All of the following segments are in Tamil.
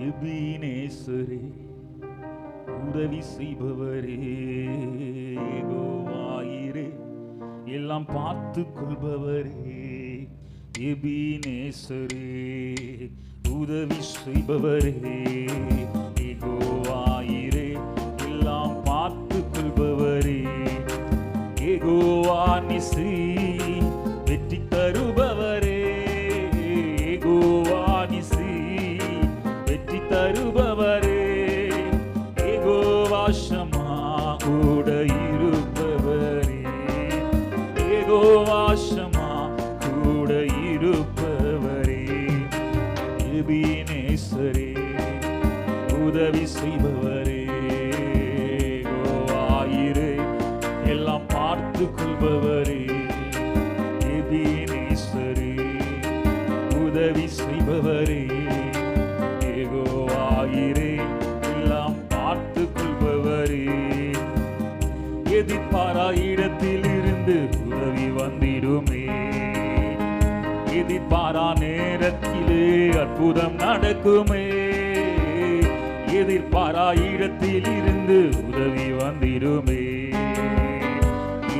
எபினேசரே உதவி செய்பவரே யெகோவாயிரே எல்லாம் பார்த்து கொள்பவரே எபினேசரே உதவி செய்பவரே யெகோவாயிரே எல்லாம் பார்த்து கொள்பவரே எகோவா நிசி செய்பவரே. யெகோவாயிரே எல்லாம் பார்த்து கொள்பவரே. எபினேசரே உதவி செய்பவரே. யெகோவாயிரே எல்லாம் பார்த்து கொள்பவரே. எதிர்பாரா இடத்தில் இருந்து உதவி வந்திடுமே. எதிர்பாரா நேரத்திலே அற்புதம் நடக்குமே. எதிர்பாரா இடத்தில் இருந்து உதவி வந்திருமே.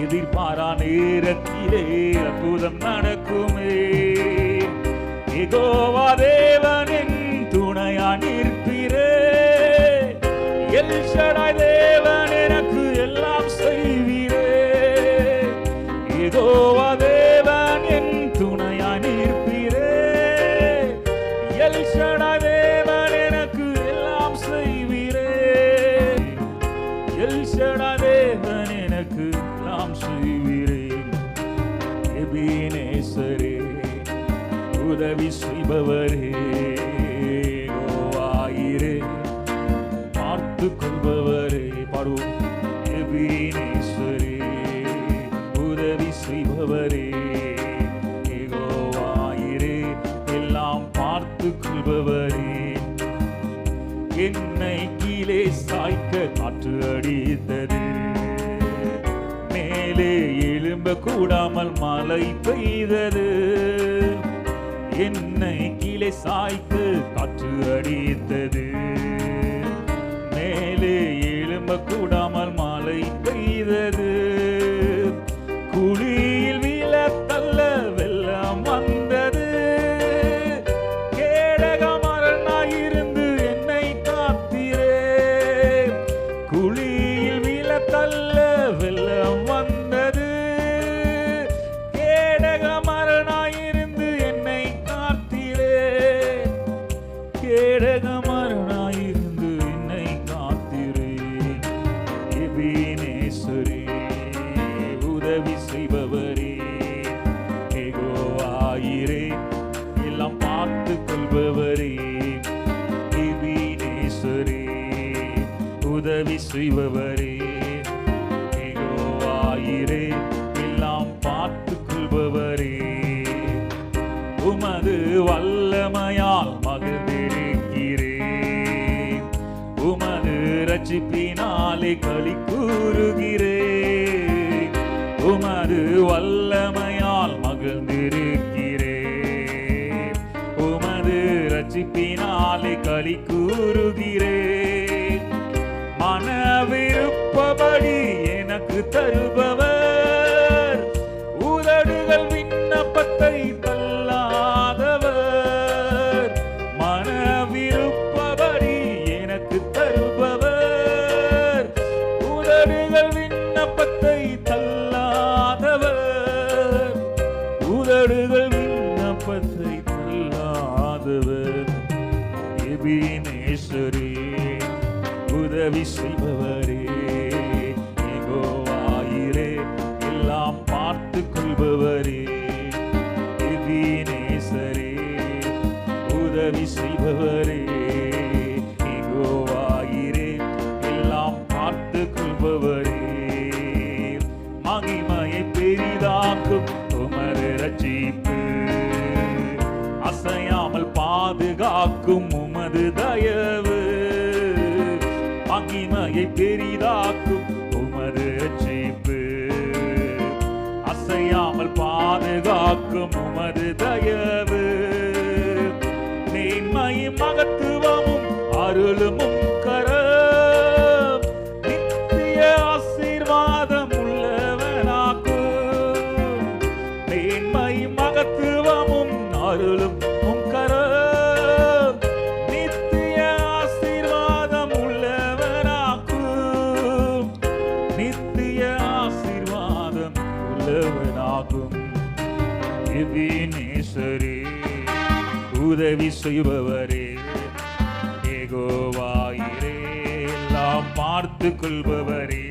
எதிர்பாரா நேரத்திலே அற்புதம் நடக்குமே. எகோவா தேவனின் துணையா நிற்பிரே எல் ஷடாய் தேவன் எனக்கு நாம் செய்வீரே எபினேசரே உதவி செய்பவரே பார்த்து கொள்பவரே பாடுவோம் எபினேசரே உதவி செய்பவரே. யெகோவாயிரே எல்லாம் பார்த்து கொள்பவரே. என்னை மேலே சாய்க்க காற்று அடித்தது. மேலே எழும்ப கூடாமல் மழை பெய்தது. என்னை கீழே சாய்த்து காற்று அடித்தது. மேலே எழும்ப கூடாமல் எபினேசரே உதவி செய்பவரே. எகோவாயிரே எல்லாம் பார்த்து கொள்பவரே. உமது வல்லமையால் மகிழ்ந்திருக்கிறேன். உமது ரட்சிப்பினாலே களி கூறுகிறே உமது வல்லமை உதவி செய்பவரே. யெகோவாயிரே எல்லாம் பார்த்து கொள்பவரே எபினேசரே உதவி செய்பவரே. யெகோவாயிரே எல்லாம் பார்த்து கொள்பவரே மகிமையை பெரிதாக்கும் உமது ரட்சிப்பு அசையாமல் பாதுகாக்கும் உமது தயவு பாதுகாக்கும் உமது தயவு. நீ மகத்துவமும் அருளும் உதவி செய்பவரே ஏகோவாயிரே எல்லாம் பார்த்து கொள்பவரே.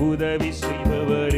உதவி செய்பவரே.